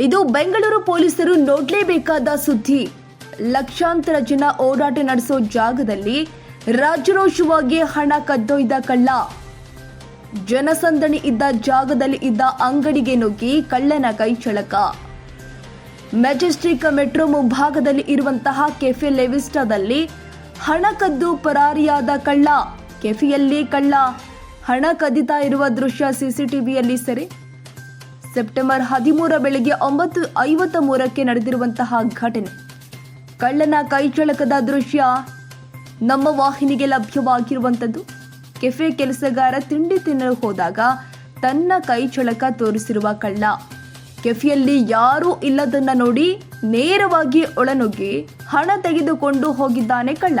ಇದು ಬೆಂಗಳೂರು ಪೊಲೀಸರು ನೋಡಲೇಬೇಕಾದ ಸುದ್ದಿ. ಲಕ್ಷಾಂತರ ಜನ ಓಡಾಟ ನಡೆಸೋ ಜಾಗದಲ್ಲಿ ರಾಜರೋಷವಾಗಿ ಹಣ ಕದ್ದೊಯ್ದ ಕಳ್ಳ. ಜನಸಂದಣಿ ಇದ್ದ ಜಾಗದಲ್ಲಿ ಇದ್ದ ಅಂಗಡಿಗೆ ನುಗ್ಗಿ ಕಳ್ಳನ ಕೈ ಚಳಕ. ಮೆಜೆಸ್ಟಿಕ್ ಮೆಟ್ರೋ ಮುಂಭಾಗದಲ್ಲಿ ಇರುವಂತಹ ಕೆಫೆ ಲೆವಿಸ್ಟಾದಲ್ಲಿ ಹಣ ಕದ್ದು ಪರಾರಿಯಾದ ಕಳ್ಳ. ಕೆಫೆಯಲ್ಲಿ ಕಳ್ಳ. ಹಣ ಕದ್ದಿತಾ ಇರುವ ದೃಶ್ಯ ಸಿಸಿಟಿವಿಯಲ್ಲಿ ಸೆರೆ. ಸೆಪ್ಟೆಂಬರ್ ಹದಿಮೂರ ಬೆಳಗ್ಗೆ ಒಂಬತ್ತು ಐವತ್ತ ಮೂರಕ್ಕೆ ನಡೆದಿರುವಂತಹ ಘಟನೆ. ಕಳ್ಳನ ಕೈಚಳಕದ ದೃಶ್ಯ ನಮ್ಮ ವಾಹಿನಿಗೆ ಲಭ್ಯವಾಗಿರುವಂಥದ್ದು. ಕೆಫೆ ಕೆಲಸಗಾರ ತಿಂಡಿ ತಿನ್ನಲು ಹೋದಾಗ ತನ್ನ ಕೈಚಳಕ ತೋರಿಸಿರುವ ಕಳ್ಳ. ಕೆಫೆಯಲ್ಲಿ ಯಾರೂ ಇಲ್ಲದನ್ನ ನೋಡಿ ನೇರವಾಗಿ ಒಳನುಗ್ಗಿ ಹಣ ತೆಗೆದುಕೊಂಡು ಹೋಗಿದ್ದಾನೆ ಕಳ್ಳ.